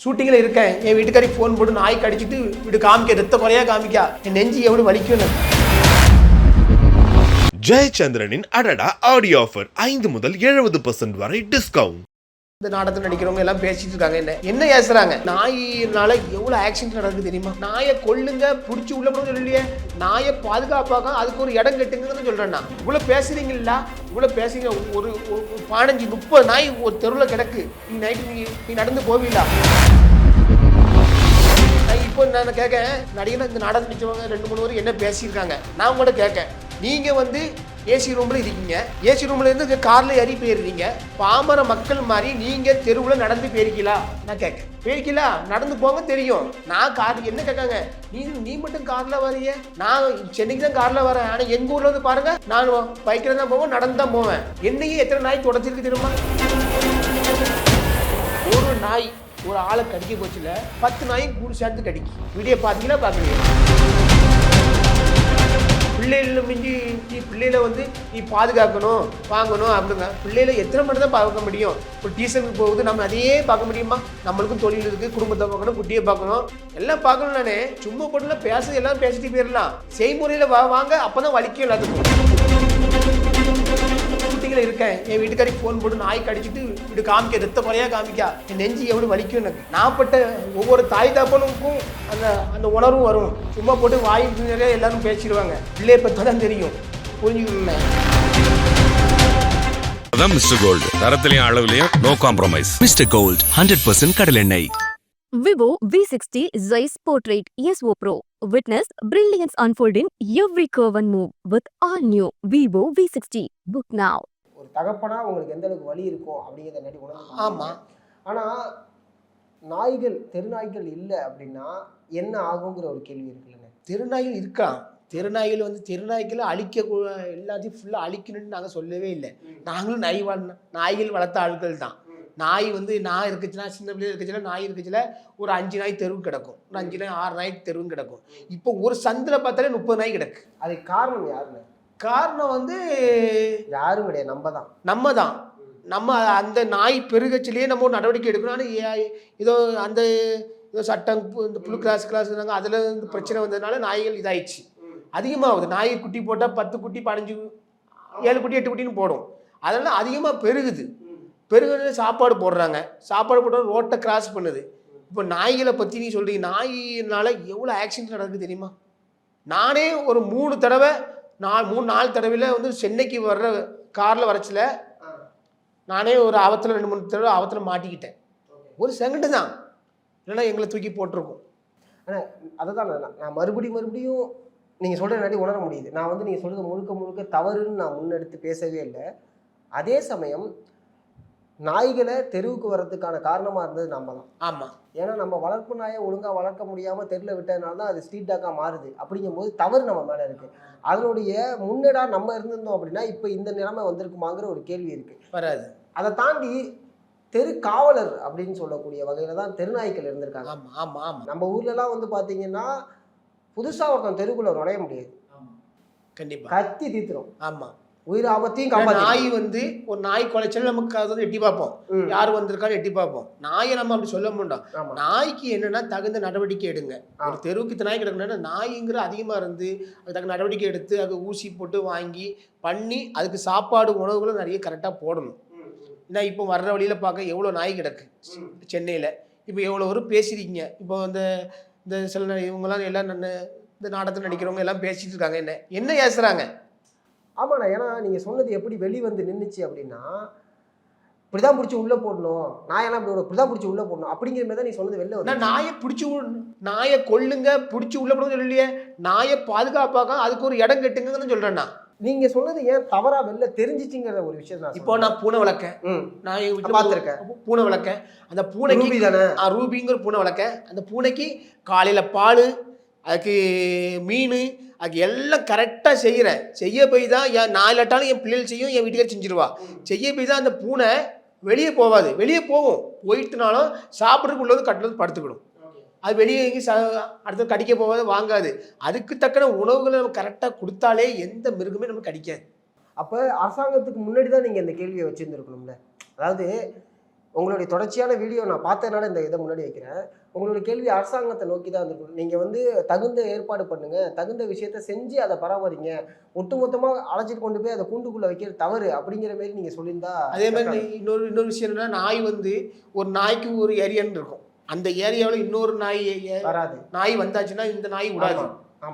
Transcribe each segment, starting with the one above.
ஷூட்டிங்கில் இருக்கேன் என் வீட்டுக்காரி ஃபோன் போட்டு நாய் கடிச்சிட்டு வீடு காமிக்க ரத்த குறையா காமிக்கா. என் நெஞ்சு எவ்வளோ வலிக்கும் ஜெயச்சந்திரனின் அடடா ஆடியோ ஆஃபர் ஐந்து முதல் எழுபது பர்சன்ட் வரை டிஸ்கவுண்ட் இந்த நாடகத்தில் நடிக்கிறவங்க எல்லாம் பேசிட்டு இருக்காங்க. என்ன என்ன ஏசுறாங்க? நாயினால எவ்வளோ ஆக்சிடென்ட் நடக்குது தெரியுமா? நாயை கொல்லுங்க பிடிச்சி உள்ள போட சொல்லலையே. நாயை பாதுகாப்பாக அதுக்கு ஒரு இடம் கட்டுங்கன்னு சொல்றேன்னா இவ்வளவு பேசுறீங்களா இவ்வளவு பேசுறீங்க. ஒரு பதினஞ்சு முப்பது நாய் ஒரு தெருவில் கிடக்கு. நீ நைட்டு நீ நீ நடந்து போவீங்களா? நான் இப்போ நான் கேட்கேன் நடிகர் இந்த நாடகம் நடிச்சவங்க ரெண்டு மூணு பேர் என்ன பேசியிருக்காங்க? நான் கூட கேட்கேன் நீங்க வந்து ஏசி ரூமில் இருக்கீங்க. ஏசி ரூமில் இருந்து காரில் ஏறி போயிருந்தீங்க பாமர மக்கள் மாதிரி நீங்கள் தெருவில் நடந்து போயிருக்கீங்களா நான் கேட்க போயிருக்கீங்களா நடந்து போங்க தெரியும். நான் கார் என்ன கேட்காங்க? நீ நீ மட்டும் காரில் வரிய நான் சென்னைக்கு தான் காரில் வரேன். ஆனால் எங்கள் ஊரில் வந்து பாருங்கள் நான் பைக்கில் தான் போவேன் நடந்து தான் போவேன். என்னையே எத்தனை நாய் தொடச்சிருக்கு தெரியுமா? ஒரு நாய் ஒரு ஆளை கடிக்க போச்சுல பத்து நாயும் கூடு சேர்ந்து கடிக்கும் வீடியோ பார்த்தீங்கன்னா பார்க்குறீங்க பிள்ளைகள மிஞ்சி நீ பிள்ளைகளை வந்து நீ பாதுகாக்கணும் வாங்கணும் அப்படிங்க பிள்ளைகளை எத்தனை மணி தான் பார்க்க முடியும்? ஒரு டியூஷனுக்கு போகுது நம்ம அதையே பார்க்க முடியுமா? நம்மளுக்கும் தொழில் இருக்குது குடும்பத்தை பார்க்கணும் குட்டியை பார்க்கணும். எல்லாம் பார்க்கணும் நானே சும்மா போட்டுல பேச எல்லாம் பேசிட்டு போயிடலாம். செய்முறையில் வா வாங்க அப்போ தான் வலிக்கும் எல்லாத்துக்கும். ஷூட்டிங்கில் இருக்கேன். என் வீட்டுக்காரி ஃபோன் போட்டு நாய் கடிச்சிட்டு வீடு காமிக்க ரத்த குறையா காமிக்கா. என் நெஞ்சு எவ்வளோ வலிக்கும் எனக்கு. நாப்பட்ட ஒவ்வொரு தாய் தாப்பனுக்கும் அந்த அந்த உணர்வும் வரும். சும்மா போட்டு வாய் நிறைய எல்லாரும் பேசிடுவாங்க. பிள்ளைய பற்றி தான் தெரியும். புரிஞ்சுக்கணும். அதான் மிஸ்டர் கோல்டு தரத்திலையும் அளவுலயும் no compromise mister gold hundred percent கடலெண்ணெய் Vivo V60 Zeiss Portrait ESO Pro. Witness brilliance unfold in every curve and move with all new Vivo V60. Book now. ஒரு தகப்பனா உங்களுக்கு எந்த அளவுக்கு வலி இருக்கும் அப்படிங்கிறத நடி உணர்ந்து ஆமா. ஆனால் நாய்கள் தெருநாய்கள் இல்லை அப்படின்னா என்ன ஆகுங்கிற ஒரு கேள்வி இருக்குல்லங்க தெருநாய்கள் இருக்கான் தெருநாய்கள் வந்து தெருநாய்களை அழிக்க எல்லாத்தையும் ஃபுல்லாக அழிக்கணும்னு நாங்கள் சொல்லவே இல்லை நாங்களும் நாய் வள நாய்கள் வளர்த்த ஆட்கள் தான் நாய் வந்து நாய் இருக்குச்சுன்னா சின்ன பிள்ளை இருக்குச்சுன்னா நாய் இருக்குச்சுல ஒரு அஞ்சு நாய் தெருவு கிடக்கும். ஒரு அஞ்சு நாய் ஆறு நாய் தெருவும் கிடக்கும். இப்போ ஒரு சந்தில் பார்த்தாலே முப்பது நாய் கிடக்கு. அதுக்கு காரணம் யாருங்க? காரணம் வந்து யாரும் கிடையாது நம்ம தான் நம்ம தான் நம்ம அந்த நாய் பெருகச்சிலேயே நம்ம ஒரு நடவடிக்கை எடுக்கணும். ஆனால் ஏதோ அந்த ஏதோ சட்டம் இந்த புழு கிளாஸ் கிளாஸ் இருந்தாங்க. அதில் இருந்து பிரச்சனை வந்ததுனால நாய்கள் இதாயிடுச்சு. அதிகமாகுது. நாய் குட்டி போட்டால் பத்து குட்டி பதினஞ்சு ஏழு குட்டி எட்டு குட்டின்னு போடும். அதெல்லாம் அதிகமாக பெருகுது. பெருகுது சாப்பாடு போடுறாங்க. சாப்பாடு போட்டு ரோட்டை கிராஸ் பண்ணுது. இப்போ நாய்களை பற்றி நீ சொல்கிறீங்க நாயினால எவ்வளோ ஆக்சிடென்ட் நடக்குது தெரியுமா? நானே ஒரு மூணு தடவை நான் மூணு நாலு தடவையில் வந்து சென்னைக்கு வர்ற காரில் வரச்சில நானே ஒரு ஆபத்தில் ரெண்டு மூணு தடவை ஆபத்தில் மாட்டிக்கிட்டேன். ஒரு செகண்டு தான். இல்லைன்னா எங்களை தூக்கி போட்டிருக்கும். ஆனால் அதை தான் நான் நான் மறுபடியும் மறுபடியும் நீங்கள் சொல்கிற நடி உணர முடியுது. நான் வந்து நீங்கள் சொல்கிறது முழுக்க முழுக்க தவறுன்னு நான் முன்னெடுத்து பேசவே இல்லை. அதே சமயம் நாய்களை தெருவுக்கு வர்றதுக்கான காரணமாக இருந்தது நம்ம தான் ஆமாம் ஏன்னா நம்ம வளர்ப்பு நாயை ஒழுங்காக வளர்க்க முடியாமல் தெருவில் விட்டதுனால தான் அது ஸ்ட்ரீட் டாக்காக மாறுது. அப்படிங்கும்போது தவறு நம்ம மேலே இருக்குது அதனுடைய முன்னடா நம்ம இருந்திருந்தோம் அப்படின்னா இப்போ இந்த நிலைமை வந்திருக்குமாங்கிற ஒரு கேள்வி இருக்குது வராது. அதை தாண்டி தெரு காவலர் அப்படின்னு சொல்லக்கூடிய வகையில் தான் தெருநாய்க்கள் இருந்திருக்காங்க. ஆமாம் ஆமாம் ஆமாம் நம்ம ஊர்லலாம் வந்து பார்த்தீங்கன்னா புதுசாக ஒருத்தன் தெருக்குள்ள நுழைய முடியாது. கண்டிப்பாக கத்தி தீத்துரும். ஆமாம் உயிர் ஆபத்தையும் நாய் காப்பாற்றி வந்து ஒரு நாய் குலைச்சல் நமக்கு அதை வந்து எட்டி பார்ப்போம். யார் வந்திருக்கான்னு எட்டி பார்ப்போம். நாயை நம்ம அப்படி சொல்ல மாட்டோம். ஆமா. நாய்க்கு என்னன்னா தகுந்த நடவடிக்கை எடுங்க. ஒரு தெருவுக்கு இத்தனை நாய் கிடக்குன்னா நாய்ங்கிற அதிகமாக இருந்து அதுக்கு தகுந்த நடவடிக்கை எடுத்து அது ஊசி போட்டு வாங்கி பண்ணி அதுக்கு சாப்பாடு உணவுகளும் நிறைய கரெக்டாக போடணும். ஏன்னா இப்போ வர்ற வழியில் பார்க்க எவ்வளோ நாய் கிடக்கு சென்னையில். இப்போ எவ்வளோ ஒரு பேசியிருக்கீங்க இப்போ இந்த இந்த சில இவங்கெல்லாம் எல்லாம் நான் இந்த நாடகத்தில் நடிக்கிறவங்க எல்லாம் பேசிட்டு இருக்காங்க. என்ன என்ன ஏசுறாங்க? ஆமாண்ணா ஏன்னா நீங்கள் சொன்னது எப்படி வெளி வந்து நின்றுச்சு அப்படின்னா இப்படிதான் பிடிச்சி உள்ளே போடணும். நாயெல்லாம் இப்படி இப்படிதான் பிடிச்சி உள்ளே போடணும். அப்படிங்கிற மாதிரி தான் நீ சொன்னது வெளில வந்து நாயை பிடிச்சி நாயை கொல்லுங்க பிடிச்சி உள்ள போடுங்க சொல்லலையே. நாயை பாதுகாப்பாக அதுக்கு ஒரு இடம் கட்டுங்கன்னு சொல்கிறேன் நான் நீங்கள் சொன்னது ஏன் தவறா வெளில தெரிஞ்சிச்சுங்கிற ஒரு விஷயம் நான் இப்போ நான் பூனை வளர்க்கேன். ம். நான் எங்க வீட்டுல பார்த்திருக்கேன். பூனை வளர்க்கேன். அந்த பூனைக்கு ரூபி தானே? ஆ, ரூபிங்கிற பூனை வளர்க்கேன். அந்த பூனைக்கு காலையில் பால் அதுக்கு மீன் அதுக்கு எல்லாம் கரெக்டாக செய்கிறேன் செய்ய போய் தான் என் நான் இல்லாட்டாலும் என் பிள்ளைகள் செய்யும் என் வீட்டுக்கார செஞ்சிருவா. செய்ய போய் தான் அந்த பூனை வெளியே போகாது வெளியே போகும். போயிட்டுனாலும் சாப்பிட்றதுக்கு உள்ளது கட்டுறது படுத்துக்கிடும். அது வெளியே எங்கேயும் ச அடுத்து கடிக்க போகாது வாங்காது. அதுக்கு தக்கன உணவுகளை நம்ம கரெக்டாக கொடுத்தாலே எந்த மிருகமே நமக்கு கடிக்காது. அப்போ அரசாங்கத்துக்கு முன்னாடி தான் நீங்கள் இந்த கேள்வியை வச்சுருந்துருக்கணும்ல. அதாவது உங்களுடைய தொடர்ச்சியான வீடியோ நான் பார்த்ததுனால இந்த இதை முன்னாடி வைக்கிறேன். உங்களுடைய கேள்வி அரசாங்கத்தை நோக்கி தான் இருந்திருக்கும் நீங்கள் வந்து தகுந்த ஏற்பாடு பண்ணுங்க. தகுந்த விஷயத்த செஞ்சு அதை பராமரிங்க. ஒட்டுமொத்தமாக அழைச்சிட்டு கொண்டு போய் அதை கூண்டுக்குள்ளே வைக்கிறது தவறு அப்படிங்கிற மாதிரி நீங்கள் சொல்லியிருந்தா அதே மாதிரி இன்னொரு இன்னொரு விஷயம் என்னன்னா நாய் வந்து ஒரு நாய்க்கு ஒரு ஏரியான்னு இருக்கும். அந்த ஏரியாவில் இன்னொரு நாய் வராது. நாய் வந்தாச்சுன்னா இந்த நாய் விடாது.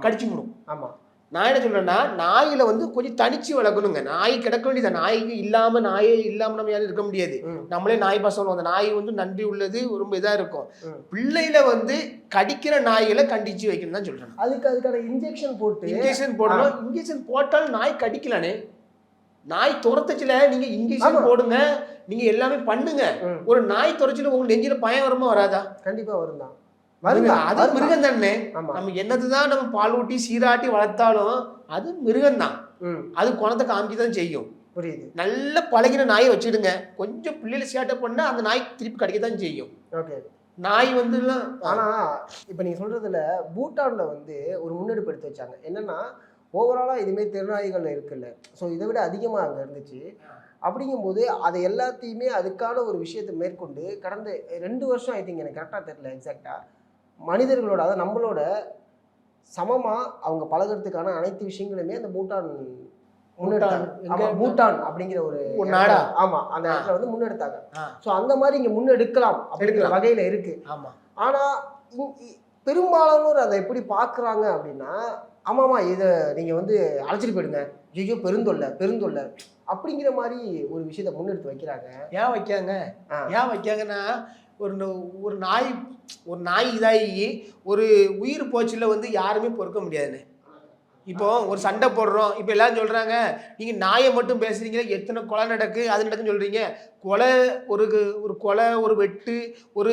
கடிச்சு விடும். ஆமாம் நான் என்ன சொல்றேன்னா நாயில வந்து கொஞ்சம் தனிச்சு வளர்க்கணுங்க. நாய் கிடக்க வேண்டியது நாய்க்கு இல்லாம நாயே இல்லாம நம்ம யாரும் இருக்க முடியாது. நம்மளே நாய் பசங்க அந்த நாய் வந்து நன்றி உள்ளது ரொம்ப இதா இருக்கும். பிள்ளையில வந்து கடிக்கிற நாய்களை கண்டிச்சு வைக்கணும் தான் சொல்றேன் அதுக்கு அதுக்கான இன்ஜெக்ஷன் போட்டு இன்ஜெக்ஷன் போடணும். இன்ஜெக்ஷன் போட்டாலும் நாய் கடிக்கலானே நாய் துரத்துச்சுல நீங்க இன்ஜெக்ஷன். போடுங்க. நீங்க எல்லாமே பண்ணுங்க. ஒரு நாய் துரச்சுல உங்க நெஞ்சில பயம் வருமா வராதா? கண்டிப்பாக வரும் தான் தான், அது. மிருகம் தானே. நம்ம என்னதுதான் நம்ம பால் ஊட்டி சீராட்டி வளர்த்தாலும் அது மிருகம் தான். அது குணத்தை காமிச்சு தான் செய்யும். புரியுது. நல்ல பழகின நாயை வச்சிடுங்க. கொஞ்சம் பிள்ளைகளை சேட்டை பண்ணா அந்த நாய் திருப்பி கடிக்க தான் செய்யும். ஓகே. நாய் வந்து எல்லாம் ஆனா இப்போ நீங்க சொல்றதுல பூட்டான்ல வந்து ஒரு முன்னெடுப்பு எடுத்து வச்சாங்க. என்னன்னா ஓவராலா இதுமாரி தெருநாய்கள் இருக்குல்ல. ஸோ இதை விட அதிகமா அங்க இருந்துச்சு. அப்படிங்கும்போது அதை எல்லாத்தையுமே அதுக்கான ஒரு விஷயத்தை மேற்கொண்டு கடந்த ரெண்டு வருஷம் ஐ திங்க் எனக்கு கரெக்டாக தெரியல எக்ஸாக்டா மனிதர்களோட அதாவது நம்மளோட சமமா அவங்க பழகுறதுக்கான அனைத்து விஷயங்களுமே அந்த பூட்டான் முன்னெடுத்தாங்க பூட்டான் அப்படிங்கிற ஒரு நாடா? ஆமா அந்த இடத்துல வந்து முன்னெடுத்தாங்க. ஸோ அந்த மாதிரி இங்க முன்னெடுக்கலாம் அப்படிங்கிற. வகையில இருக்கு ஆமா ஆனா பெரும்பாலானோர் அதை எப்படி பார்க்குறாங்க அப்படின்னா ஆமாமா இதை நீங்க வந்து அழைச்சிட்டு போயிடுங்க ஐயோ பெருந்தொல்லை பெருந்தொல்லை அப்படிங்கிற மாதிரி ஒரு விஷயத்தை முன்னெடுத்து வைக்கிறாங்க ஏன் வைக்காங்க. ஏன் வைக்காங்கன்னா ஒரு நோ- ஒரு நாய் ஒரு நாய் இதாகி ஒரு உயிர் போச்சில் வந்து யாருமே பொறுக்க முடியாதுன்னு. இப்போ ஒரு சண்டை போடுறோம். இப்போ எல்லாரும் சொல்கிறாங்க நீங்கள் நாயை மட்டும் பேசுகிறீங்க எத்தனை கொலை நடக்கு அது நடக்குன்னு சொல்கிறீங்க கொலை ஒரு ஒரு கொலை ஒரு வெட்டு ஒரு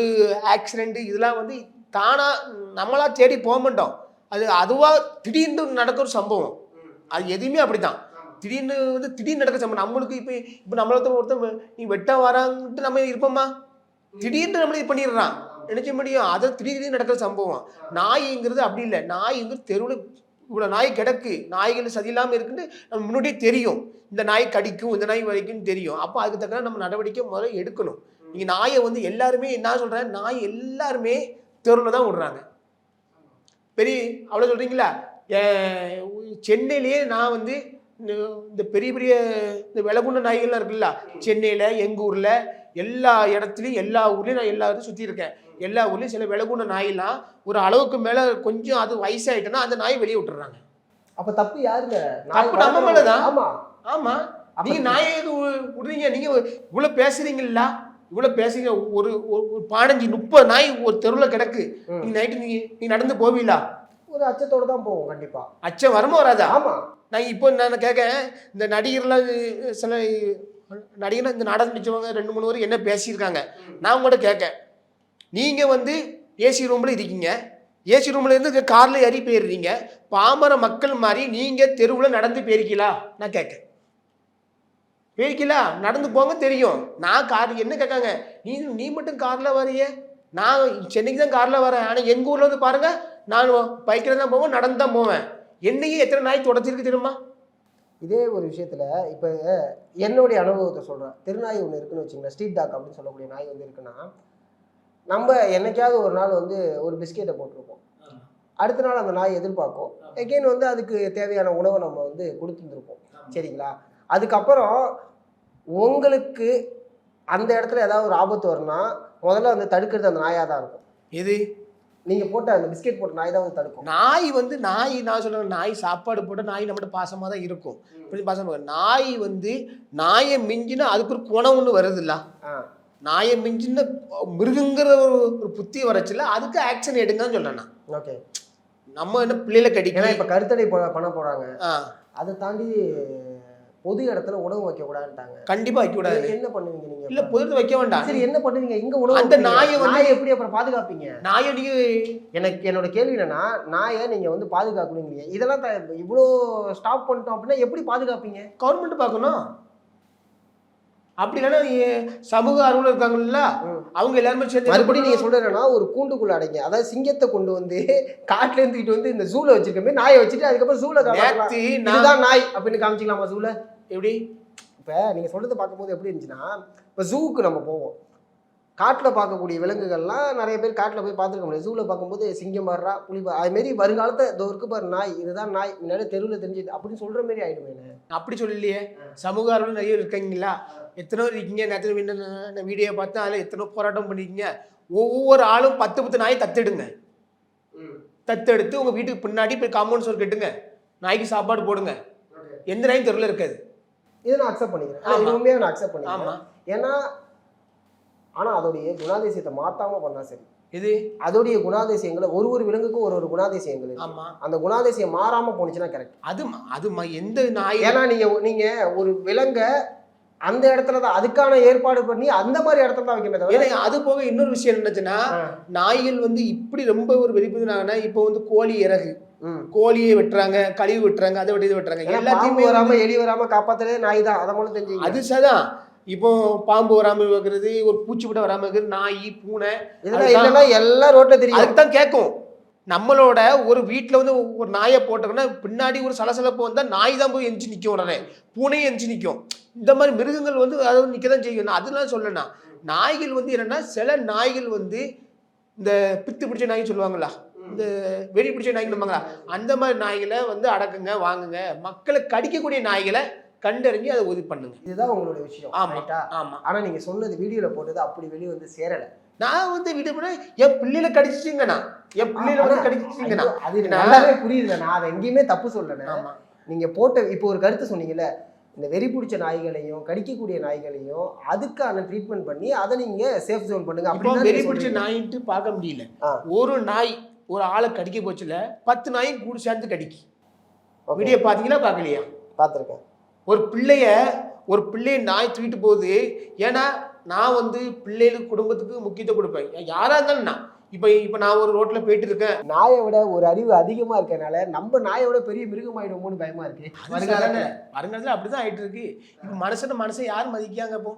ஆக்சிடெண்ட்டு இதெல்லாம் வந்து தானாக நம்மளாக தேடி போக மாட்டோம். அது அதுவாக திடீர்னு நடக்கிற ஒரு சம்பவம். அது எதுவுமே அப்படிதான் திடீர்னு வந்து திடீர்னு நடக்கிற சம்பவம். நம்மளுக்கு இப்போ இப்போ நம்மள ஒருத்தன் நீங்கள் நீ வெட்ட வரான்ட்டு நம்ம இருப்போமா? திடீர்னு நம்மளே இது பண்ணிடுறான். நினைச்ச முடியும். அதை திடீர் திடீர்னு நடக்கிற சம்பவம். நாய்ங்கிறது அப்படி இல்லை. நாய்ங்கிறது தெருவில் இவ்வளோ நாய் கிடக்கு. நாய்கள் சதி இல்லாமல் இருக்குன்னு நம்ம முன்னாடியே தெரியும். இந்த நாய் கடிக்கும் இந்த நாய் வரைக்கும் தெரியும். அப்போ அதுக்கு தக்க நம்ம நடவடிக்கை முதல்ல எடுக்கணும். நீங்கள் நாயை வந்து எல்லாருமே என்ன சொல்கிறேன் நாய் எல்லாருமே தெருவில் தான் விடுறாங்க பெரிய அவ்வளோ சொல்கிறீங்களா சென்னையிலேயே நான் வந்து இந்த இந்த பெரிய பெரிய இந்த விலகுண்ட நாய்கள்லாம் இருக்குல்ல? சென்னையில் எங்கள் ஊரில் எல்லா இடத்துலையும் எல்லா ஊர்லேயும் நான் எல்லா இடத்தையும் சுற்றி இருக்கேன். எல்லா ஊர்லேயும் சில விலகுண்ட நாயெல்லாம் ஒரு அளவுக்கு மேலே கொஞ்சம் அது வயசாயிட்டுன்னா அந்த நாயை வெளியே விட்டுறாங்க. அப்ப தப்பு யாருங்க? தப்பு நம்ம மேலதான். ஆமா. ஆமாம் அப்ப- நீங்கள் நாயை வி- விடுறீங்க நீங்கள் இவ்வளோ பேசுறீங்களா இவ்வளோ பேசுறீங்க. ஒரு ஒரு பதினஞ்சு முப்பது நாய் ஒரு தெருவில் கிடக்கு. ம். நீ நைட்டு நீ நீ நடந்து போவீங்களா? ஒரு அச்சத்தோட தான் போவோம் கண்டிப்பா. அச்சம் வருமா வராதா? ஆமா. நான் இப்போ நான் கேட்கேன் இந்த நடிகர்லாம் சில நடிகர் இந்த நாடகம் நடிச்சவங்க ரெண்டு மூணு பேர் என்ன பேசியிருக்காங்க? நான் கூட கேட்கேன் நீங்கள் வந்து ஏசி ரூமில் இருக்கீங்க. ஏசி ரூமில் இருந்து காரில் ஏறி போயிடுறீங்க. பாமர மக்கள் மாதிரி நீங்கள் தெருவில் நடந்து போயிருக்கீங்களா நான் கேட்கேன் போயிருக்கீங்களா நடந்து போங்க தெரியும். நான் கார் என்ன கேட்காங்க? நீ நீ மட்டும் காரில் வரைய. நான் சென்னைக்கு தான் காரில் வரேன். ஆனால் எங்கள் ஊரில் வந்து பாருங்கள் நான் பைக்கில் தான் போவேன் நடந்து தான் போவேன். என்னையே எத்தனை நாய் தொடச்சிருக்கு தெரியுமா? இதே ஒரு விஷயத்துல இப்ப என்னுடைய அனுபவத்தை சொல்றேன். தெருநாய் ஒன்று இருக்குன்னு வச்சுங்களேன் ஸ்ட்ரீட் டாக் அப்படின்னு சொல்லக்கூடிய நாய் வந்து இருக்குன்னா நம்ம என்னைக்காவது ஒரு நாள் வந்து ஒரு பிஸ்கெட்டை போட்டிருப்போம். அடுத்த நாள் அந்த நாய் எதிர்பார்க்கும். எகெயின் வந்து அதுக்கு தேவையான உணவை நம்ம வந்து கொடுத்துருந்துருப்போம். சரிங்களா? அதுக்கப்புறம் உங்களுக்கு அந்த இடத்துல ஏதாவது ஒரு ஆபத்து வரும்னா முதல்ல வந்து தடுக்கிறது அந்த நாயாக தான் இருக்கும். எது? நீங்க போட்ட அந்த பிஸ்கெட் போட்ட நாய் தான் வந்து தடுக்கும். நாய் வந்து நாய் நான் சொல்றேன் நாய் சாப்பாடு போட்ட நாய் நம்மகிட்ட பாசமாக தான் இருக்கும். இப்படி பாசமாக. நாய் வந்து நாயை மிஞ்சினா அதுக்கு ஒரு குணம் ஒன்று வருதுல்ல. ஆ. நாயை மிஞ்சின மிருகங்கிற ஒரு புத்தி வரச்சுல அதுக்கு ஆக்ஷன் எடுங்கன்னு சொல்றேன் நான். ஓகே. நம்ம என்ன பிள்ளைகளை ஏன்னா கடிக்க இப்ப கருத்தடை ப- பண்ண போறாங்க ஆ. அதை தாண்டி பொது இடத்துல உணவு வைக்க கூடாதுட்டாங்க கண்டிப்பா வைக்க கூடாது என்ன பண்ணுவீங்க நீங்க இல்ல பொதுத்து வைக்க வேண்டாம். சரி என்ன பண்ணுவீங்க? இங்க உணவு அந்த. நாயை வந்து- எப்படி அப்புறம் பாதுகாப்பீங்க? நாயை நீங்க எனக்கு என்னோட கேள்வி என்னன்னா நாயை நீங்க வந்து பாதுகாக்கணுங்க இதெல்லாம் இவ்வளோ ஸ்டாப் பண்ணிட்டோம் அப்படின்னா எப்படி பாதுகாப்பீங்க? கவர்மெண்ட் பார்க்கணும். அப்படி இல்லைன்னா சமூக ஆர்வலர் இருக்காங்கல்ல. அவங்க எல்லாருமே சேர்ந்து மறுபடியும் நீங்க சொல்றேன்னா ஒரு கூண்டுக்குள்ள அடைங்க. அதாவது சிங்கத்தை கொண்டு வந்து காட்டுல இருந்துகிட்டு வந்து இந்த ஜூல வச்சிருக்கமே நாயை வச்சுட்டு அதுக்கப்புறம் ஜூல இதுதான் நாய் அப்படின்னு காமிச்சிக்கலாமா ஜூல? எப்படி? இப்ப நீங்க சொல்றதை பார்க்கும்போது எப்படி இருந்துச்சுன்னா இப்ப ஜூவுக்கு நம்ம போவோம். காட்டில் பார்க்கக்கூடிய விலங்குகள்லாம் நிறைய பேர் காட்டில் போய் பார்த்துருக்க முடியாது. ஜூவில் பார்க்கும்போது சிங்கம் வர்றா புலி பா- அது மாரி வருங்காலத்தை இதோ இருக்கு பாரு நாய் இதுதான் நாய் முன்னாடி தெருவில் தெரிஞ்சுது அப்படின்னு சொல்கிற மாரி ஆயிடுமே அப்படி சொல்லலையே. சமூக ஆர்வலர் நிறைய இருக்கீங்களா? எத்தனை பேர் இருக்கீங்க நேற்று வீடியோ பார்த்தா அதில் எத்தனை போராட்டம் பண்ணிருக்கீங்க. ஒவ்வொரு ஆளும் பத்து பத்து நாயை தத்தெடுங்க. தத்தெடுத்து உங்கள் வீட்டுக்கு பின்னாடி போய் காம்பவுண்ட் சோர் கட்டுங்க. நாய்க்கு சாப்பாடு போடுங்க. எந்த நாயும் தெருவில் இருக்காது. இதை நான் அக்செப்ட் பண்ணிக்கிறேன் இது. உண்மையாக நான் அக்செப்ட் பண்ணிக்கிறேன் ஏன்னா ஆனால் அதோடைய குணாதிசயத்தை மாற்றாம பண்ணா சரி இது அதோடைய குணாதிசயங்களை ஒரு ஒரு விலங்குக்கும் ஒரு ஒரு குணாதிசயங்கள். ஆமாம் அந்த குணாதிசயம் மாறாம போனுச்சுன்னா கரெக்ட் அது அது எந்த நாய் ஏன்னா நீங்க நீங்க ஒரு விலங்க அந்த இடத்துல தான் அதுக்கான ஏற்பாடு பண்ணி அந்த மாதிரி இடத்துல தான் வைக்கணும் தவிர ஏன்னா அது போக இன்னொரு விஷயம் என்னச்சுன்னா. நாய்கள் வந்து இப்படி ரொம்ப ஒரு வெறிப்புனாங்கன்னா இப்போ வந்து கோழி இறகு. கோழியை வெட்டுறாங்க கழிவு வெட்டுறாங்க அதை வெட்டி இதை வெட்டுறாங்க. எல்லாத்தையுமே வராம எலி வராம காப்பாத்துறதே நாய் தான். அதை மட்டும் தெரிஞ்சுங்க அது சதான் இப்போ பாம்பு வராம வைக்கிறது ஒரு பூச்சி விட வராம இருக்கிறது நாய் பூனை இதெல்லாம் அதுதான். இல்லைன்னா எல்லாம் ரோட்ல தெரியும். அதுக்கு தான் கேட்கும். நம்மளோட ஒரு வீட்டில் வந்து ஒரு நாயை போட்டோம்னா பின்னாடி ஒரு சலசலப்பு வந்தால் நாய் தான் போய் எந்திச்சு நிற்கும் உடனே. பூனையும் எந்திச்சு நிற்கும் இந்த மாதிரி மிருகங்கள் வந்து அதை நிற்க தான் செய்யும். அதெல்லாம் சொல்லணா நாய்கள் வந்து என்னன்னா சில நாய்கள் வந்து இந்த பித்து பிடிச்ச நாய் சொல்லுவாங்களா இந்த வெறி பிடிச்ச நாய்கள் நம்பாங்களா அந்த மாதிரி நாய்களை வந்து அடக்குங்க வாங்குங்க. மக்களை கடிக்கக்கூடிய நாய்களை கண்டறிஞ்சு அதை உதவி பண்ணுங்க. இதுதான் உங்களோட விஷயம் ஆமா ரைட்டா ஆமா. ஆனா நீங்க சொன்னது வீடியோல போட்டது அப்படி வெளியே வந்து சேரல. நான் வந்து வீட்டு போனா என் பிள்ளையில கடிச்சிச்சிங்கண்ணா என் பிள்ளையில வந்து கடிச்சிச்சிங்கண்ணா அது நல்லாவே புரியுது நான் அதை எங்கேயுமே தப்பு சொல்லல. ஆமா. நீங்க போட்ட இப்போ ஒரு கருத்து சொன்னீங்கல்ல இந்த வெறி பிடிச்ச நாய்களையும் கடிக்கக்கூடிய நாய்களையும் அதுக்கான ட்ரீட்மெண்ட் பண்ணி அதை நீங்க சேஃப் ஜோன் பண்ணுங்க. அப்படின்னு வெறி பிடிச்ச நாயின்ட்டு பார்க்க முடியல. ஒரு நாய் ஒரு ஆளை கடிக்க போச்சுல பத்து நாயும் கூட சேர்ந்து கடிக்கி. வீடியோ பார்த்தீங்களா? பார்க்கலையா? பார்த்துருக்கேன். ஒரு பிள்ளைய ஒரு பிள்ளைய நாய் தூக்கிட்டு போகுது. ஏன்னா நான் வந்து பிள்ளைகளுக்கு குடும்பத்துக்கு முக்கியத்துவம் கொடுப்பேன். யாரா இருந்தாலும் நான். இப்போ இப்போ நான் ஒரு ரோட்ல போயிட்டு இருக்கேன் நாயை விட ஒரு அறிவு அதிகமா இருக்கறனால நம்ம நாயை விட பெரிய மிருகமாயிடுமோன்னு பயமா இருக்கு. வருங்காலத்துல. வருங்காலத்துல அப்படிதான் ஆயிட்டு இருக்கு இப்போ மனுஷன மனுஷன் யார் மதிக்காங்க இப்போ?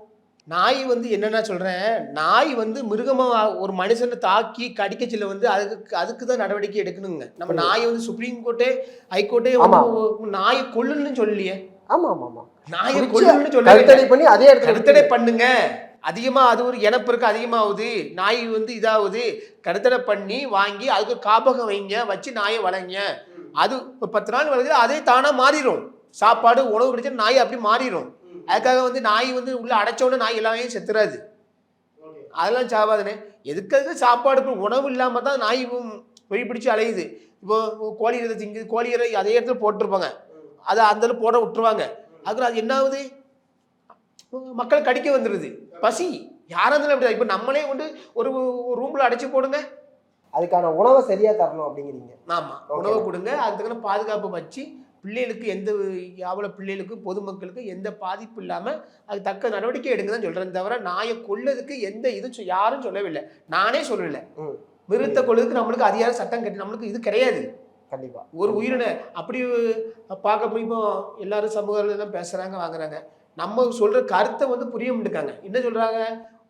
நாய் வந்து என்னென்ன சொல்றேன்? நாய் வந்து மிருகமா ஒரு மனுஷனை தாக்கி கடிக்க சொல்ல வந்து அதுக்கு அதுக்கு தான் நடவடிக்கை எடுக்கணுங்க. நம்ம நாயை வந்து சுப்ரீம் கோர்ட்டே ஹைகோர்ட்டே வந்து நாயை கொல்லுன்னு சொல்லலையே. ஆமா ஆமா ஆமா நாயை கொல்லுன்னு கருத்தடை பண்ணி அதே இடத்துல கருத்தடை பண்ணுங்க. அதிகமா அது ஒரு இனப்பெருக்கு அதிகமாகுது. நாய் வந்து இதாகுது. கருத்தடை பண்ணி வாங்கி அதுக்கு காப்பகம் வைங்க வச்சு நாயை வளங்க. அது பத்து நாள் வளர்ந்து அதே தானா மாறிடும் சாப்பாடு உணவு கிடைச்சா நாய் அப்படி மாறிடும் அதுக்காக வந்து நாய் வந்து உள்ள அடைச்ச உடனே நாய் எல்லாமே செத்துறாது. அதெல்லாம் சாவாதுனே. எதுக்காக சாப்பாடு இப்போ உணவு இல்லாம தான் நாய் வெளி பிடிச்சு அலையுது. இப்போ கோழி இறை திங்குது கோழி இறை அதே இடத்துல போட்டிருப்பாங்க. அதை அந்த போட விட்டுருவாங்க. அதுக்கு அது என்ன ஆகுது மக்கள் கடிக்க வந்துடுது பசி. யாரா இருந்தாலும் அப்படி இப்போ நம்மளே கொண்டு ஒரு ரூம்ல அடைச்சு போடுங்க. அதுக்கான உணவை சரியா தரணும் அப்படிங்கிறீங்க. ஆமா. உணவு கொடுங்க. அதுக்கான பாதுகாப்பு வச்சு பிள்ளைகளுக்கு எந்த யாவல பிள்ளைகளுக்கு பொதுமக்களுக்கு எந்த பாதிப்பு இல்லாம அதுக்கு தக்க நடவடிக்கை எடுங்க தான் சொல்றேன் தவிர நாயை கொல்லதுக்கு எந்த இதுவும் யாரும் சொல்லவில்லை. நானே சொல்லல. ம். மிருகத்தை கொள்ளுறதுக்கு நம்மளுக்கு அதிகார சட்டம் கட்டி நம்மளுக்கு இது கிடையாது. கண்டிப்பா. ஒரு உயிரினை அப்படி பார்க்க போய் இப்போ எல்லாரும் சமூகங்கள் எல்லாம் பேசுறாங்க வாங்குறாங்க. நம்ம சொல்ற கருத்தை வந்து புரிய மாட்டேங்காங்க என்ன சொல்றாங்க?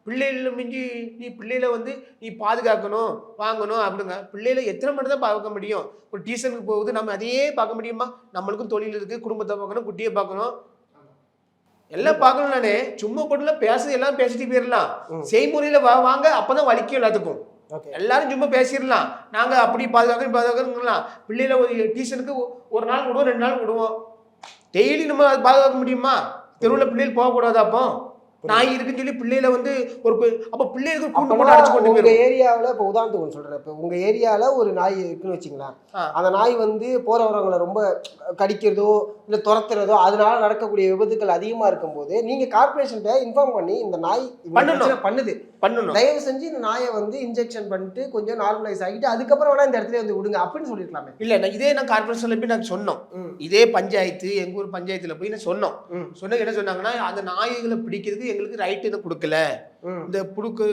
பிள்ளைகள மிஞ்சி நீ பிள்ளைகளை வந்து நீ பாதுகாக்கணும் வாங்கணும் அப்படிங்க. பிள்ளைகளை எத்தனை மணி தான் பார்க்க முடியும்? ஒரு டியூஷனுக்கு போகுது நம்ம அதையே பார்க்க முடியுமா? நம்மளுக்கும் தொழில் இருக்கு குடும்பத்தை பார்க்கணும் குட்டியை பார்க்கணும். எல்லாம் பார்க்கணும் நானே. சும்மா போட்டுல பேச எல்லாம் பேசிட்டு போயிடலாம். செய்முறையில வா வாங்க அப்பதான் வலிக்கும் எல்லாத்துக்கும். எல்லாரும் சும்மா பேசிடலாம் நாங்க அப்படி பாதுகாக்கிறோம் பாதுகாக்கிறோம் பிள்ளையில ஒரு டியூஷனுக்கு ஒரு நாள் விடுவோம் ரெண்டு நாள் விடுவோம். டெய்லி நம்ம பாதுகாக்க முடியுமா? தெருவில் பிள்ளைகள் போகக்கூடாது அப்போ? நாய் இருக்குன்னு சொல்லி பிள்ளையில வந்து ஒரு அப்ப பிள்ளைகளுக்கு கூண்டு போட்டு அடிச்சு கொண்டு உங்க ஏரியாவுல இப்ப உதாரணத்துக்கு ஒன்று சொல்றேன். இப்ப உங்க ஏரியால ஒரு நாய் இருக்குன்னு வச்சுங்களேன். அந்த நாய் வந்து போற வரவங்களை ரொம்ப கடிக்கிறதோ இல்ல துரத்துறதோ அதனால நடக்கக்கூடிய விபத்துக்கள் அதிகமா இருக்கும்போது நீங்க கார்பரேஷன்ட்ட இன்ஃபார்ம் பண்ணி இந்த நாய் பண்ணுது. பண்ணணும். தயவு செஞ்சு இந்த நாயை வந்து இன்ஜெக்ஷன் பண்ணிட்டு கொஞ்சம் நார்மலைஸ் ஆகிட்டு அதுக்கப்புறம் வேணா இந்த இடத்துல வந்து விடுங்க அப்படின்னு சொல்லிருக்கலாமே. இல்ல நான் இதே நான் கார்பரேஷன்ல போய் நான் சொன்னோம். இதே பஞ்சாயத்து எங்க ஊர் பஞ்சாயத்துல போய் நான் சொன்னோம். ம். சொன்ன என்ன சொன்னாங்கன்னா அந்த நாய்களை பிடிக்கிறதுக்கு எங்களுக்கு ரைட்டு இன்னும் கொடுக்கல. இந்த புழுக்கு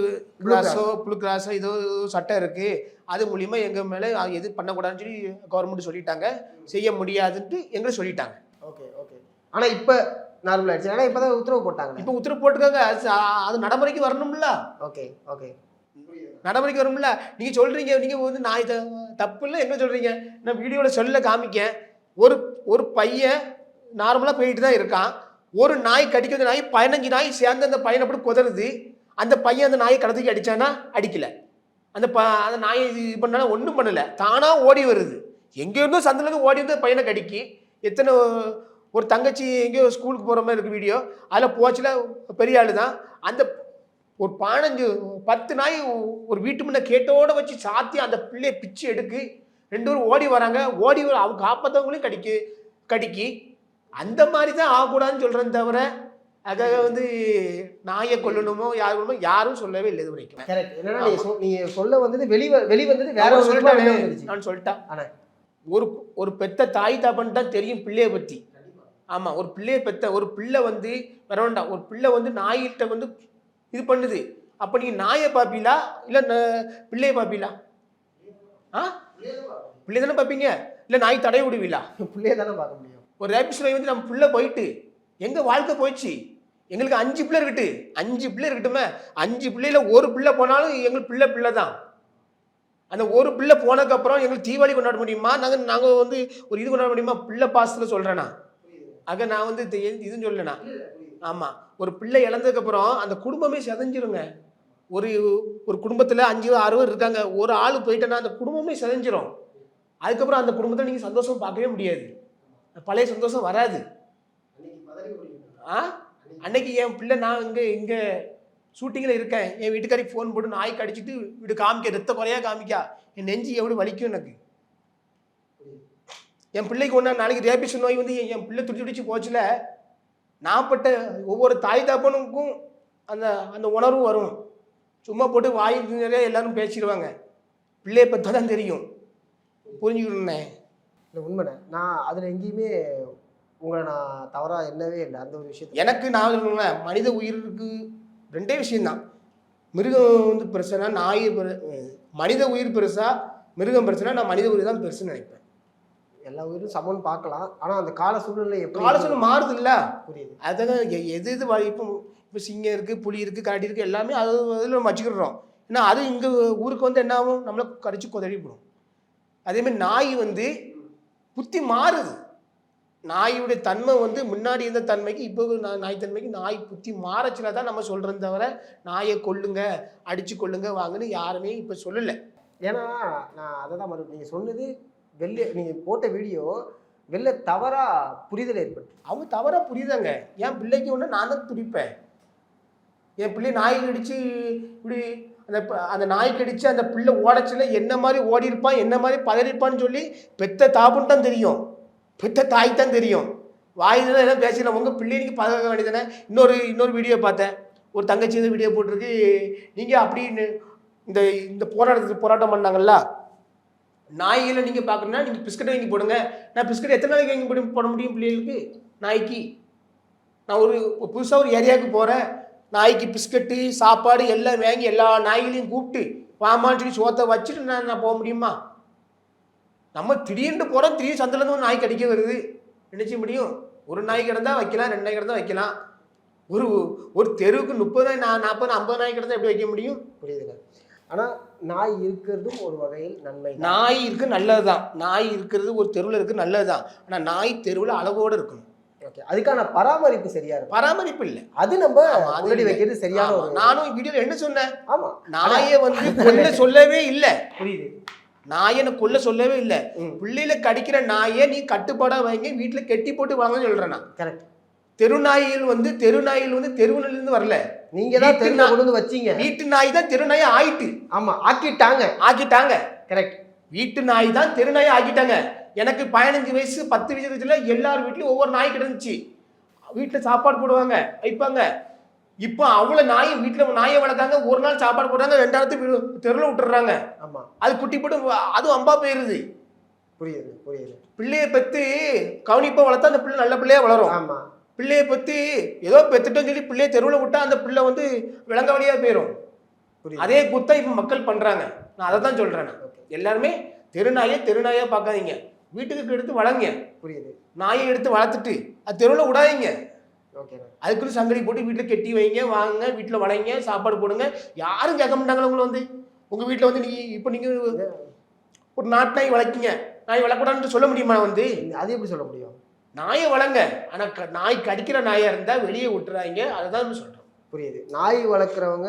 கிராஸோ புழு கிராஸோ ஏதோ சட்டம் இருக்கு. அது மூலியமா எங்க மேல எது பண்ணக்கூடாதுன்னு சொல்லி கவர்மெண்ட் சொல்லிட்டாங்க. செய்ய முடியாதுன்ட்டு எங்களை சொல்லிட்டாங்க. Okay okay. ஆனா இப்ப நார்மல் ஆயிடுச்சு. ஏன்னா இப்பதான் உத்தரவு போட்டாங்க. இப்போ உத்தரவு போட்டுருக்காங்க அது நடைமுறைக்கு வரணும்ல. Okay okay. நடைமுறைக்கு வரும்ல நீங்க சொல்றீங்க நீங்க வந்து நாய் த- தப்பு இல்லை என்ன சொல்றீங்க? நான் வீடியோல சொல்ல காமிக்க ஒரு ஒரு பையன் நார்மலா போயிட்டு தான் இருக்கான். ஒரு நாய் கடிக்கிற நாய் பதினஞ்சு நாய் சேர்ந்து அந்த பையனை அப்படி குதறுது. அந்த பையன் அந்த நாயை கடத்திக்கு அடிச்சானா? அடிக்கல. அந்த ப அந்த நாயை இது பண்ணாலும் ஒன்றும் பண்ணல. தானா ஓடி வருது. எங்கே இருந்தோ சந்திலேருந்து ஓடி வந்து பையனை கடிக்கி. எத்தனை ஒரு தங்கச்சி எங்கேயோ ஸ்கூலுக்கு போகிற மாதிரி இருக்கு வீடியோ அதில் போச்சுல பெரிய ஆளு தான் அந்த ஒரு பதினஞ்சு பத்து நாய் ஒரு வீட்டு முன்ன கேட்டோட வச்சு சாத்தி அந்த பிள்ளைய பிச்சு எடுக்கு. ரெண்டு பேரும் ஓடி வராங்க. ஓடி வர அவங்க காப்பாற்றவங்களையும் கடிக்கு கடிக்கி. அந்த மாதிரி தான் ஆகக்கூடாதுன்னு சொல்கிறேன் தவிர அதை வந்து நாயை கொல்லணுமோ யார் கொல்லணுமோ யாரும் சொல்லவே இல்லை இது வரைக்கும். கரெக்ட் என்னன்னா நீங்க சொல்- நீங்க சொல்ல வந்தது வெளி வெளி வந்தது வேற ஒரு சொல்லிட்டேனே, நான் சொல்லிட்டேன். ஆனா. ஒரு ஒரு பெத்த தாய் தாப்பன் தான் தெரியும் பிள்ளைய பத்தி. ஆமா ஒரு பிள்ளைய பெத்த ஒரு பிள்ளை வந்து வர வேண்டாம் ஒரு பிள்ளை வந்து நாய்கிட்ட வந்து இது பண்ணுது. அப்ப நீங்க நாயை பார்ப்பீங்களா இல்ல பிள்ளைய பார்ப்பீங்களா ஆ? பிள்ளை தானே பார்ப்பீங்க? இல்ல நாய் தடை விடுவீங்களா பிள்ளைய தானே பார்க்க முடியும். ஒரு ரேபிஸ் நோய் வந்து நம்ம பிள்ளை போயிட்டு எங்க வாழ்க்கை போயிடுச்சு? எங்களுக்கு அஞ்சு பிள்ளை இருக்கட்டு. அஞ்சு பிள்ளை இருக்கட்டுமே அஞ்சு பிள்ளையில ஒரு பிள்ளை போனாலும் எங்களுக்கு பிள்ளை பிள்ளை தான் அந்த ஒரு பிள்ளை போனதுக்கப்புறம் எங்களுக்கு தீபாவளி கொண்டாட முடியுமா? நாங்கள் நாங்கள் வந்து ஒரு இது கொண்டாட முடியுமா? பிள்ளை பாசத்தில் சொல்கிறேனா ஆக நான் வந்து இது இதுன்னு சொல்லலைண்ணா. ஆமாம் ஒரு பிள்ளை இழந்ததுக்கப்புறம் அந்த குடும்பமே செதஞ்சிருங்க. ஒரு ஒரு குடும்பத்தில் அஞ்சு ஆறு பேர் இருக்காங்க. ஒரு ஆள் போயிட்டேன்னா அந்த குடும்பமே செதஞ்சிரும். அதுக்கப்புறம் அந்த குடும்பத்தில் நீங்கள் சந்தோஷம் பார்க்கவே முடியாது. பழைய சந்தோஷம் வராது. ஆ? அன்னைக்கு என் பிள்ளை நான் இங்கே இங்கே ஷூட்டிங்கில் இருக்கேன். என் வீட்டுக்காரிக்கு ஃபோன் போட்டு நாய் கடிச்சிட்டு வீடு காமிக்க ரத்த குறையா காமிக்கா. என் நெஞ்சு எவ்வளோ வலிக்கும் எனக்கு. என் பிள்ளைக்கு ஒன்றா நாளைக்கு ரேபிஸ் நோய் வந்து என் பிள்ளை துடிச்சு துடிச்சு போச்சுல நான் பட்ட ஒவ்வொரு தாய் தாப்பனுக்கும் அந்த அந்த உணர்வு வரும். சும்மா போட்டு வாய் நிறைய எல்லாரும் பேசிடுவாங்க. பிள்ளைய பற்றி தான் தெரியும். புரிஞ்சுக்கணுண்ணே இல்லை உண்மைண்ணே நான் அதில் எங்கேயுமே உங்களை நான் தவறாக எண்ணவே இல்லை. அந்த ஒரு விஷயத்தை எனக்கு நான் சொல்லுங்களேன் மனித உயிருக்கு ரெண்டே விஷயம்தான். மிருகம் வந்து பெருசுனா நாய் பெரு மனித உயிர் பெருசா மிருகம் பெருசுனா நான் மனித உயிர் தான் பெருசுன்னு நினைப்பேன். எல்லா உயிரும் சமன் பார்க்கலாம். ஆனால் அந்த கால சூழ்நிலை எப்படி கால சொல்ல மாறுது இல்ல புரியுது. அதுதான் எது எது இப்போ இப்போ சிங்கம் இருக்குது புலி இருக்குது கரடி இருக்குது எல்லாமே அது அதில் நம்ம வச்சுக்கிறோம். ஏன்னா அது இங்கே ஊருக்கு வந்து என்ன ஆகும்? நம்மளை கடிச்சு கொதறி போடும் அதேமாதிரி நாய் வந்து புத்தி மாறுது. நாயுடைய தன்மை வந்து முன்னாடி இருந்த தன்மைக்கு இப்போ நாய் தன்மைக்கு நாய் புத்தி மாறச்சுனா தான் நம்ம சொல்கிறோம் தவிர நாயை கொல்லுங்க அடிச்சு கொல்லுங்க வாங்கன்னு யாருமே இப்போ சொல்லலை. ஏன்னா நான் அதை தான் மறு நீங்கள் சொன்னது வெளில நீங்கள் போட்ட வீடியோ வெளில தவறாக புரிதல் ஏற்பட்டு அவங்க தவறாக புரியுதாங்க. என் பிள்ளைக்கு ஒன்று நான் தான் துடிப்பேன். என் பிள்ளை நாய் கடிச்சு இப்படி அந்த அந்த நாய் கடிச்சு அந்த பிள்ளை ஓடச்சில என்ன மாதிரி ஓடி இருப்பான் என்ன மாதிரி பதறிப்பான்னு சொல்லி பெத்த தாப்புன்னு தான் தெரியும். பெத்த தாய் தான் தெரியும். வாயில எல்லாம் பேசிடலாம். உங்கள் பிள்ளைக்கு பாதுகாக்க வேண்டியதானே இன்னொரு இன்னொரு வீடியோ பார்த்தேன். ஒரு தங்கச்சி வீடியோ போட்டிருக்கு. நீங்கள் அப்படின்னு இந்த இந்த போராட்டத்துக்கு போராட்டம் பண்ணாங்கல்ல? நாய்களை நீங்கள் பார்க்கணுன்னா நீங்கள் பிஸ்கட்டை வாங்கி போடுங்க. நான் பிஸ்கட் எத்தனை நாளைக்கு வாங்கி போட போட முடியும் பிள்ளைகளுக்கு? நாய்க்கு. நான் ஒரு புதுசாக ஒரு ஏரியாவுக்கு போகிறேன் நாய்க்கு பிஸ்கட்டு சாப்பாடு எல்லாம் வாங்கி எல்லா நாய்களையும் கூப்பிட்டு வாமான்னு சொல்லி சோத்தை வச்சுட்டு நான் நான் போக முடியுமா? நம்ம திடீர்னு போகிறோம் திடீர்னு சந்திலேருந்து ஒரு நாய் கடிக்க வருது. என்ன முடியும்? ஒரு நாய் கிடந்தா வைக்கலாம் ரெண்டு நாய் கிடந்தா வைக்கலாம். ஒரு ஒரு தெருவுக்கு முப்பது நாய் நான் நாற்பது ஐம்பது நாய் கிடந்தா எப்படி வைக்க முடியும்? புரியுதுங்க ஆனால் நாய் இருக்கிறதும் ஒரு வகையில் நன்மை. நாய் இருக்கு நல்லது தான் நாய் இருக்கிறது ஒரு தெருவில் இருக்கு நல்லது தான் ஆனால் நாய் தெருவில் அளவோடு இருக்கணும். ஓகே அதுக்கான பராமரிப்பு சரியா இருக்கும். பராமரிப்பு இல்லை. அது நம்ம இல்லை. வைக்கிறது சரியான ஒரு நானும் வீடியோல என்ன சொன்னேன்? ஆமா. நாயை வந்து கொல்ல சொல்லவே இல்லை. புரியுது. நாயனை கொல்ல சொல்லவே இல்லை. பிள்ளையில கடிக்கிற நாயை நீ கட்டுப்பாடா வைங்க வீட்டுல கெட்டி போட்டு வாங்கன்னு சொல்றேன் நான். கரெக்ட் தெரு நாய்கள் வந்து தெரு நாய்கள் வந்து தெருவுல இருந்து வரல. நீங்க தான் வீட்டு தெருவில் நா- கொண்டு வந்து வச்சீங்க. வீட்டு நாய் தான் தெரு நாயை ஆயிட்டு. ஆமா ஆக்கிட்டாங்க. ஆக்கிட்டாங்க. கரெக்ட் வீட்டு நாய் தான் தெரு நாயை ஆக்கிட்டாங்க. எனக்கு பதினஞ்சு வயசு பத்து வயசுல எல்லார் வீட்லயும் ஒவ்வொரு நாய் கிடந்துச்சு. வீட்டுல சாப்பாடு போடுவாங்க வைப்பாங்க. இப்போ அவ்வளோ நாய் வீட்டில் நாயை வளர்க்காங்க ஒரு நாள் சாப்பாடு போடுறாங்க ரெண்டாவது தெருவில் விட்டுறாங்க ஆமா. அது குட்டி போட்டு அதுவும் அம்பா போயிருது. புரியுது புரியுது. பிள்ளைய பெற்று கவனிப்பா வளர்த்தா அந்த பிள்ளை நல்ல பிள்ளையா வளரும். ஆமா. பிள்ளைய பற்றி ஏதோ பெத்துட்டோம்னு சொல்லி பிள்ளைய தெருவில் விட்டா அந்த பிள்ளை வந்து விளங்க போயிடும் அதே குத்தா இப்போ மக்கள் பண்றாங்க. நான் அதை தான். ஓகே எல்லாருமே தெருநாயை தெருநாயா பார்க்காதீங்க. வீட்டுக்கு எடுத்து வளங்க. புரியுது. நாயை எடுத்து வளர்த்துட்டு அது தெருவில் விடாதீங்க. ஓகேண்ணா அதுக்குள்ள சங்கடி போட்டு வீட்டில் கெட்டி வைங்க வாங்க வீட்டில் வளைங்க சாப்பாடு போடுங்க. யாரும் கேட்க மாட்டாங்களா உங்களை வந்து? உங்கள் வீட்டில் வந்து நீங்கள் இப்போ நீங்கள் ஒரு நாட்டு நாய் வளர்க்கீங்க. நாய் வளர்க்கூடாதுன்னு சொல்ல முடியுமா வந்து? அது எப்படி சொல்ல முடியும்? நாயை வளங்க. ஆனால் நாய் கடிக்கிற நாயாக இருந்தால் வெளியே விட்டுறாங்க அதை தான் சொல்கிறோம் புரியுது. நாய் வளர்க்குறவங்க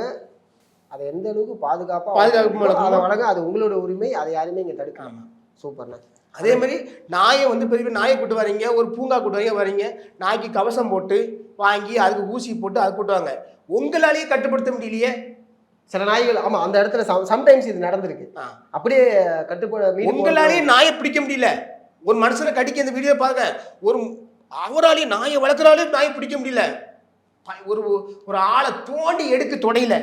அதை எந்த அளவுக்கு பாதுகாப்பாக பாதுகாப்பு. அதை வளர்க்க அது உங்களோட உரிமை அதை யாருமே இங்கே தடுக்கலாம். சூப்பர்ண்ணா. அதே மாதிரி நாயை வந்து பெரிய நாயை கூட்டு வரீங்க ஒரு பூங்கா கூட்டு வரீங்க வரீங்க நாய்க்கு கவசம் போட்டு வாங்கி அதுக்கு ஊசி போட்டு அது கூட்டுவாங்க உங்களாலேயே கட்டுப்படுத்த முடியலையே. சில நாய்கள் ஆமா அந்த இடத்துல சம்டைம்ஸ் இது நடந்திருக்கு. அப்படியே கட்டுப்பாடு உங்களாலேயே நாயை பிடிக்க முடியல. ஒரு மனுஷனை கடிக்க இந்த வீடியோ பாருங்க ஒரு அவராலேயே நாயை வளர்க்குறாலே நாயை பிடிக்க முடியல. ஒரு ஒரு ஆளை தோண்டி எடுத்து தொடையில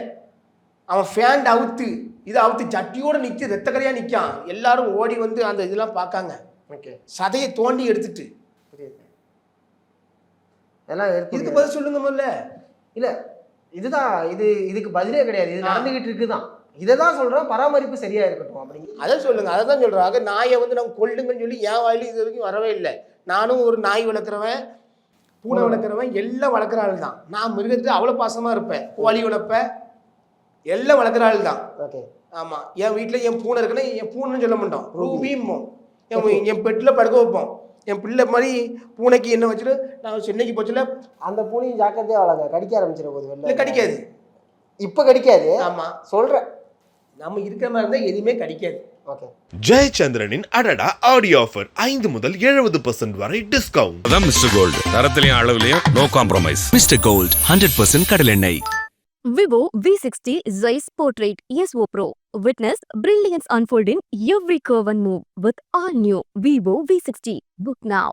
அவன் ஃபேண்ட் அவுத்து இதை அவுத்து சட்டியோட நிற்க ரத்தக்கரையா நிற்கான் எல்லாரும் ஓடி வந்து அந்த இதெல்லாம் பார்க்காங்க. ஓகே சதையை தோண்டி எடுத்துட்டு. அதெல்லாம் இதுக்கு. பதில் சொல்லுங்க முதல்ல. இல்ல இதுதான் இது இதுக்கு பதிலே கிடையாது. இது. நடந்துகிட்டு இருக்குதான். இதை தான் சொல்றோம் பராமரிப்பு சரியா இருக்கட்டும் அப்படிங்க. அதை சொல்லுங்க அதை தான் சொல்றாங்க நாயை வந்து நம்ம கொல்லுங்கன்னு சொல்லி என் வாயில இது வரைக்கும் வரவே இல்லை. நானும் ஒரு நாய் வளர்க்குறவன் பூனை வளர்க்குறவன் எல்லாம் வளர்க்குற ஆள் தான். நான் மிருகத்துக்கு அவ்வளோ பாசமா இருப்பேன். கோழி வளர்ப்பேன். எல்லாம் வளர்க்குற ஆள் தான். ஓகே. ஆமா என் வீட்டில் என் பூனை இருக்குன்னா என் பூனைன்னு சொல்ல மாட்டோம். ரூபிம்போம் என் என் பெட்டில் படுக்க வைப்போம். என் பிள்ளை மாதிரி பூனைக்கு என்ன வச்சுட்டு நான் சென்னைக்கு போச்சுல அந்த பூனையும் ஜாக்கிரதையா வளங்க கடிக்க ஆரம்பிச்சிட போகுது இல்லை கடிக்காது. இப்ப கடிக்காது. ஆமா. சொல்றேன். நம்ம இருக்கிற மாதிரி இருந்தால் எதுவுமே கடிக்காது ஓகே ஜெயச்சந்திரனின் அடடா ஆடியோ ஆஃபர் ஐந்து முதல் எழுபது பர்சன்ட் வரை டிஸ்கவுண்ட் அதான் மிஸ்டர் கோல்டு தரத்திலையும் அளவுலையும் no compromise mister gold hundred percent கடலெண்ணெய் Vivo V60 Zeiss Portrait ESO Pro. Witness brilliance unfold in every curve and move with all new Vivo V60. Book now.